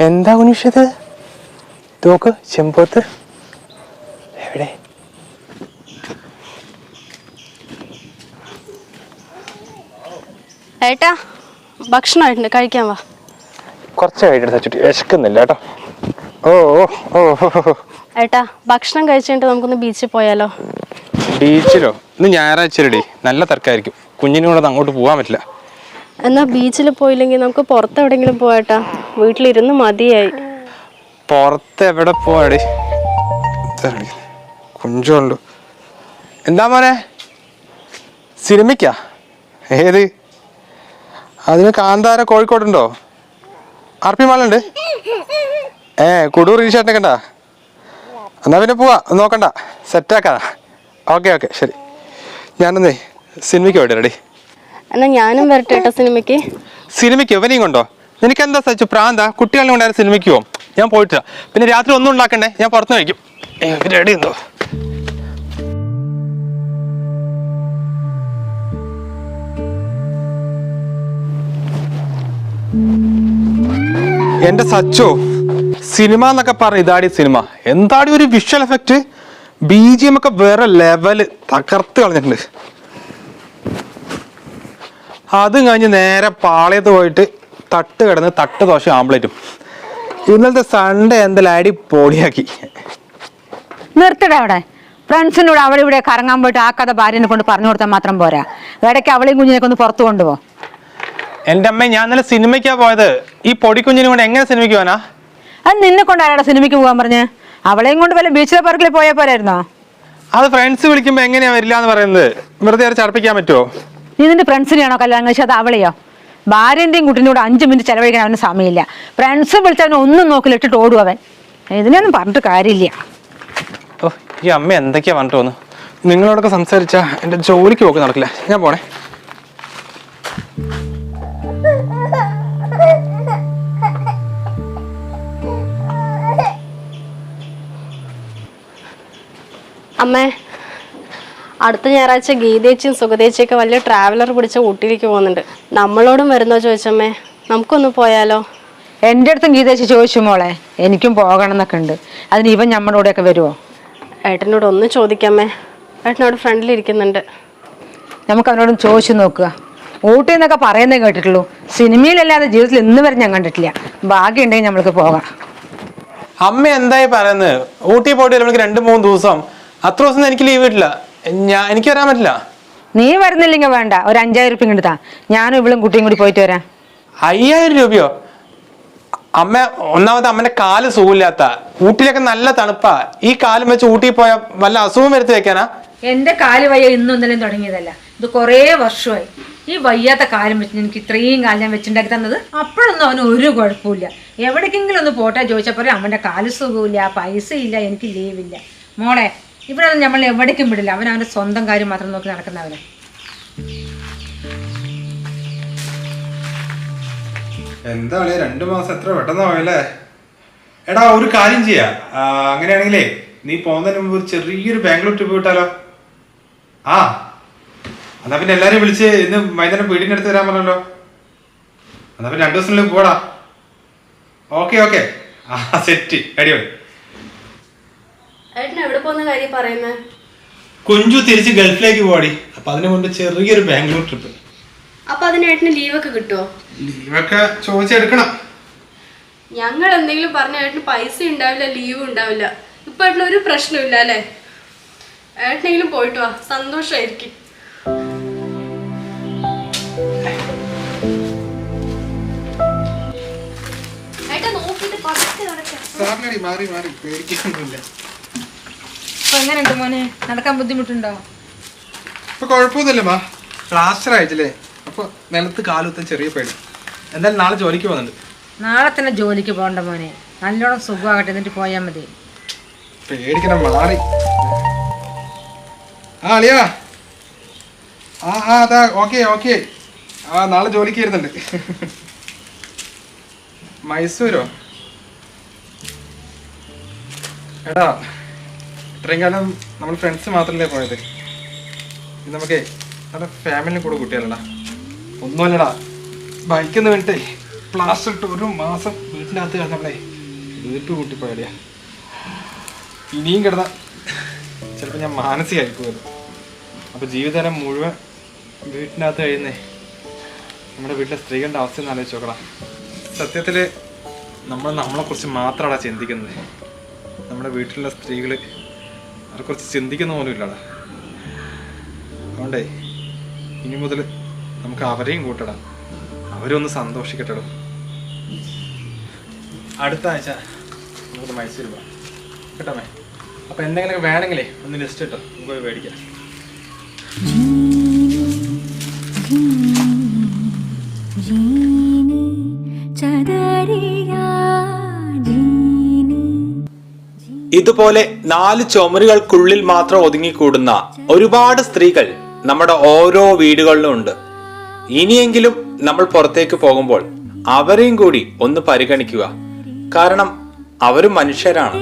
എന്താ കുനിഷത് നോക്ക് ചെമ്പോത്ത്. എവിടെ? ഏട്ടാ ഭക്ഷണമായിട്ടുണ്ട് കഴിക്കാൻ വാ. കുറച്ച് കഴിക്കട്ടെ ചുറ്റി വിശക്കുന്നില്ല കേട്ടോ. ഓ ഓ ഓ. ഓ, ഓ, ഓ. ഏട്ടാ ഭക്ഷണം കഴിച്ചിട്ട് നമുക്കൊന്ന് ബീച്ചിൽ പോയാലോ? ബീച്ചിലോ? ഇന്ന് ഞായറാഴ്ച നല്ല തിരക്കായിരിക്കും. കുഞ്ഞിനും കൂടെ അങ്ങോട്ട് പോകാൻ പറ്റില്ല. എന്നാ ബീച്ചിൽ പോയില്ലെങ്കിൽ നമുക്ക് പുറത്ത് എവിടെയെങ്കിലും പോയേട്ടാ വീട്ടിലിരുന്ന് മതിയായി. പുറത്ത് എവിടെ പോവാടി? കുഞ്ചുണ്ടു. എന്താ മോനെ? സിനിമയ്ക്കാ? ഏത്? അതിന് കാന്താര കോഴിക്കോടുണ്ടോ? ആർ പി മാളുണ്ട് ഏ കുടൂർ ഈശാട്ടിനെ കണ്ട എന്നാ പിന്നെ പോവാ. നോക്കണ്ട. സെറ്റാക്കാ ഓക്കെ ഓക്കെ ശരി. ഞാനൊന്നേ സിനിമയ്ക്ക് പോയിട്ട് റെഡി എന്നാ ഞാനും വരട്ടെ കേട്ടോ സിനിമയ്ക്ക്. സിനിമയ്ക്ക്? ഇവനെയും കൊണ്ടോ? നിനക്ക് എന്താ സച്ചു? പ്രാന്ത? കുട്ടികളെ കൊണ്ടായിരുന്നു സിനിമയ്ക്ക്? പോകും ഞാൻ പോയിട്ടില്ല പിന്നെ രാത്രി ഒന്നും ഉണ്ടാക്കണ്ടേ? ഞാൻ പുറത്തു കഴിക്കും. റെഡി ഉണ്ടോ എന്റെ സച്ചോ സിനിമ എന്നൊക്കെ പറഞ്ഞ ഇതാടി സിനിമ. എന്താടി ഒരു visual effect B G M ഒക്കെ വേറെ ലെവൽ തകർത്ത് കളഞ്ഞിട്ടുണ്ട്. അതും കഴിഞ്ഞ് നേരെ പാളയത്ത് പോയിട്ട് തട്ട് കിടന്ന് തട്ട് ദോശ ആംപ്ലേറ്റും ഇന്നലത്തെ സൺഡേ എന്തായാലും അടി പൊളിയാക്കി നിർത്തട അവിടെ. ഫ്രണ്ട്സിനോട് അവിടെ ഇവിടെ കറങ്ങാൻ പോയിട്ട് ആ കഥ ഭാര്യനെ കൊണ്ട് പറഞ്ഞു കൊടുത്താൽ മാത്രം പോരാ. ഇടയ്ക്ക് അവളെയും കുഞ്ഞിനൊക്കെ ഒന്ന് പുറത്തു കൊണ്ടുപോ. എന്റെ അമ്മ ഞാൻ ഇന്നലെ സിനിമയ്ക്കാ പോയത്. ഈ പൊടിക്കുഞ്ഞിനും കൊണ്ട് എങ്ങനെ സിനിമയ്ക്ക് പോകാനാ? അത് നിന്നെ കൊണ്ട് ആരാടെ സിനിമയ്ക്ക് പോകാൻ പറഞ്ഞ്? അവളെയും കൊണ്ട് വല്ല ബീച്ചിലെ പാർക്കിൽ പോയാൽ പോരായിരുന്നോ? അത് ഫ്രണ്ട്സ് വിളിക്കുമ്പോ എങ്ങനെയാ വരില്ല എന്ന് പറയുന്നത്? വെറുതെ ചടപ്പിക്കാൻ പറ്റുമോ നീ നിന്റെ ഫ്രണ്ട്സിനെയാണോ കല്യാണം കഴിച്ചത്? അത് അവളെയോ? ഭാര്യന്റെയും കുട്ടിന്റെ കൂടെ അഞ്ച് മിനിറ്റ് ചിലവഴിക്കാൻ അവന് സമയമില്ല. ഫ്രണ്ട്സ് വിളിച്ചവനെ ഒന്നും നോക്കില്ല ഇട്ടിട്ട് ഓടും അവൻ. ഇതിനൊന്നും പറഞ്ഞിട്ട് കാര്യമില്ല. ഓ ഈ അമ്മ എന്തൊക്കെയാ പറഞ്ഞിട്ട് വന്നു നിങ്ങളോടൊക്കെ സംസാരിച്ച എന്റെ ജോലിക്ക് പോക്ക് നടക്കില്ല. ഞാൻ പോണേ. അമ്മേ അടുത്ത ഞായറാഴ്ച ഗീതേച്ചിയും സുഗതേച്ചിയൊക്കെ വലിയ ട്രാവലർ പിടിച്ച ഊട്ടിയിലേക്ക് പോകുന്നുണ്ട്. നമ്മളോടും വരുന്നോ ചോദിച്ചമ്മേ? നമുക്കൊന്ന് പോയാലോ? എന്റെ അടുത്തും ഗീതേച്ചി ചോദിച്ചു മോളെ. എനിക്കും പോകണം എന്നൊക്കെ ഉണ്ട്. അതിന് ഇവൻ നമ്മുടെ കൂടെയൊക്കെ വരുമോ ഏട്ടനോട് ഒന്ന് ചോദിക്കാമേ. ഏട്ടനോട് ഫ്രണ്ടിൽ ഇരിക്കുന്നുണ്ട്. നമുക്ക് അവനോടും ചോദിച്ചു നോക്കുക. ഊട്ടി എന്നൊക്കെ പറയുന്നേ കേട്ടിട്ടുള്ളൂ. സിനിമയിലല്ലാതെ ജീവിതത്തിൽ ഇന്ന് വരെ ഞാൻ കണ്ടിട്ടില്ല. ഭാഗ്യമുണ്ടെങ്കിൽ നമ്മൾക്ക് പോകാം. അമ്മ എന്തായി പറയുന്നത്? ഊട്ടി പോയിട്ട് നമുക്ക് രണ്ട് മൂന്ന് ദിവസം. അത്ര ദിവസം എനിക്ക് ലീവ് കിട്ടില്ല ഞാൻ എനിക്ക് വരാൻ പറ്റില്ല. നീ വരുന്നില്ലെങ്കിൽ വേണ്ട. ഒരു അഞ്ചായിരം രൂപ ഇങ്ങോട്ട് താ. ഞാനും ഇവളും കുട്ടിയും കൂടി പോയിട്ട് വരാം. അയ്യായിരം രൂപയോ? അമ്മ ഒന്നാമത് അമ്മന്റെ കാൽ സുഖമില്ലാത്ത ഊട്ടിയിലൊക്കെ നല്ല തണുപ്പാ. ഈ കാലും വെച്ച് ഊട്ടി പോയ വല്ല അസുഖം വരുത്തി വെക്കാനാ? എന്റെ കാൽ വയ്യ ഇന്നും ഇന്നലെയും തുടങ്ങിയതല്ല. ഇത് കുറേ വർഷമായി. ഈ വയ്യാത്ത കാലം വെച്ച് എനിക്ക് ഇത്രയും കാലം ഞാൻ വെച്ചുണ്ടാക്കി തന്നത്. അപ്പോഴൊന്നും അവന് ഒരു കുഴപ്പമില്ല എവിടേക്കെങ്കിലും ഒന്ന് പോട്ടെ ചോദിച്ചപ്പോൾ അവന്റെ കാൽ സുഖമില്ല പൈസ ഇല്ല എനിക്ക് ലീവില്ല മോളെ ഇവിടെ നമ്മൾ എവിടേക്കും വിടില്ല. അവൻ അവന്റെ സ്വന്തം കാര്യം മാത്രം നോക്കി നടക്കുന്നവനെ എന്താണ് രണ്ടു മാസം എത്ര പെട്ടെന്ന് പോയല്ലേ എടാ ഒരു കാര്യം ചെയ്യാ. അങ്ങനെയാണെങ്കിലേ നീ പോകുന്നതിന് മുമ്പ് ഒരു ചെറിയൊരു ബാംഗ്ലൂർ ട്രിപ്പ് വിട്ടാലോ? ആ എന്നാ പിന്നെ എല്ലാരും വിളിച്ച് ഇന്ന് വൈകുന്നേരം വീടിന്റെ അടുത്ത് വരാൻ പറഞ്ഞല്ലോ. എന്നാ പിന്നെ രണ്ടു ദിവസത്തിനുള്ളിൽ പോടാ. Okay okay. ആ സെറ്റ്. അടിപൊളി. ഏട്ടൻ എവിടെ പോകുന്ന കാര്യം കുഞ്ചു തിരിച്ച് ഗൾഫിലേക്ക് പോടി. അപ്പൊ അതിനു മുമ്പ് ചെറിയൊരു ബാംഗ്ലൂർ ട്രിപ്പ്. അപ്പൊ അതിന് ഏട്ടന് ലീവൊക്കെ കിട്ടുമോ ലീവൊക്കെ ചോദിച്ചെടുക്കണം. ഞങ്ങൾ എന്തെങ്കിലും പറഞ്ഞ ഏട്ടന് പൈസ ഉണ്ടാവില്ല ലീവ് ഉണ്ടാവില്ല. ഇപ്പൊ ഏട്ടന് ഒരു പ്രശ്നമില്ല അല്ലേ? ഏട്ടനെങ്കിലും പോയിട്ട് വാ സന്തോഷമായിരിക്കും ഏട്ടാ നോക്കിട്ട് പതുക്കെ നടക്കാം സാറിനടി മാറി മാറി. അപ്പൊ എങ്ങനെയുണ്ട് മോനെ? നടക്കാൻ ബുദ്ധിമുട്ടുണ്ടോ? ഇപ്പൊ കുഴപ്പമൊന്നുമില്ല മാ. പ്ലാസ്റ്റർ അയച്ചില്ലേ അപ്പൊ നിലത്ത് കാലുത്ത ചെറിയ പേടി. എന്തായാലും നാളെ ജോലിക്ക് പോകുന്നുണ്ട്. നാളെ തന്നെ ജോലിക്ക് പോകണ്ട മോനെ. നല്ലോണം സുഖമാകട്ടെ എന്നിട്ട് പോയാൽ മതി. പേടിക്കണം മാറി. ആ അളിയാ. ആ ആ അതാ ഓക്കെ ഓക്കെ. ആ നാളെ ജോലിക്ക് വരുന്നുണ്ട്. മൈസൂരോ? എടാ ഇത്രയും കാലം നമ്മൾ ഫ്രണ്ട്സ് മാത്രമല്ലേ പോയത്? ഇത് നമുക്ക് നമ്മുടെ ഫാമിലിനെ കൂടെ കൂട്ടിയാലടാ. ഒന്നുമല്ലടാ. ബൈക്കെന്ന് വേണ്ടിട്ടേ പ്ലാസ്റ്റർ ഇട്ട് ഒരു മാസം വീട്ടിനകത്ത് കിടന്നപ്പോഴേ വീട്ട് കൂട്ടിപ്പോയാലേ ഇനിയും കിടന്ന. ചിലപ്പോൾ ഞാൻ മാനസികമായി പോകുന്നു അപ്പോൾ ജീവിതകാലം മുഴുവൻ വീട്ടിനകത്ത് കഴിയുന്നേ നമ്മുടെ വീട്ടിലെ സ്ത്രീകളുടെ അവസ്ഥ ഒന്ന് ആലോചിച്ച് നോക്കണം സത്യത്തിൽ നമ്മൾ നമ്മളെക്കുറിച്ച് മാത്രമാണ് ചിന്തിക്കുന്നത്. നമ്മുടെ വീട്ടിലുള്ള സ്ത്രീകൾ അവരെക്കുറിച്ച് ചിന്തിക്കുന്ന പോലും ഇല്ലടാ. അതുകൊണ്ടേ ഇനി മുതൽ നമുക്ക് അവരെയും കൂട്ടടാ. അവരൊന്ന് സന്തോഷിക്കട്ടെടും. അടുത്ത ആഴ്ച നമുക്ക് മൈസൂർ പോവാം. കേട്ടോ മേ? അപ്പോൾ എന്തെങ്കിലുമൊക്കെ വേണമെങ്കിലേ ഒന്ന് ലിസ്റ്റ് ഇട്ടോ നമുക്ക് പോയി മേടിക്കാം. जीनी ഇതുപോലെ നാല് ചുമരുകൾക്കുള്ളിൽ മാത്രം ഒതുങ്ങിക്കൂടുന്ന ഒരുപാട് സ്ത്രീകൾ നമ്മുടെ ഓരോ വീടുകളിലും ഉണ്ട്. ഇനിയെങ്കിലും നമ്മൾ പുറത്തേക്ക് പോകുമ്പോൾ അവരെയും കൂടി ഒന്ന് പരിഗണിക്കുക. കാരണം അവരും മനുഷ്യരാണ്.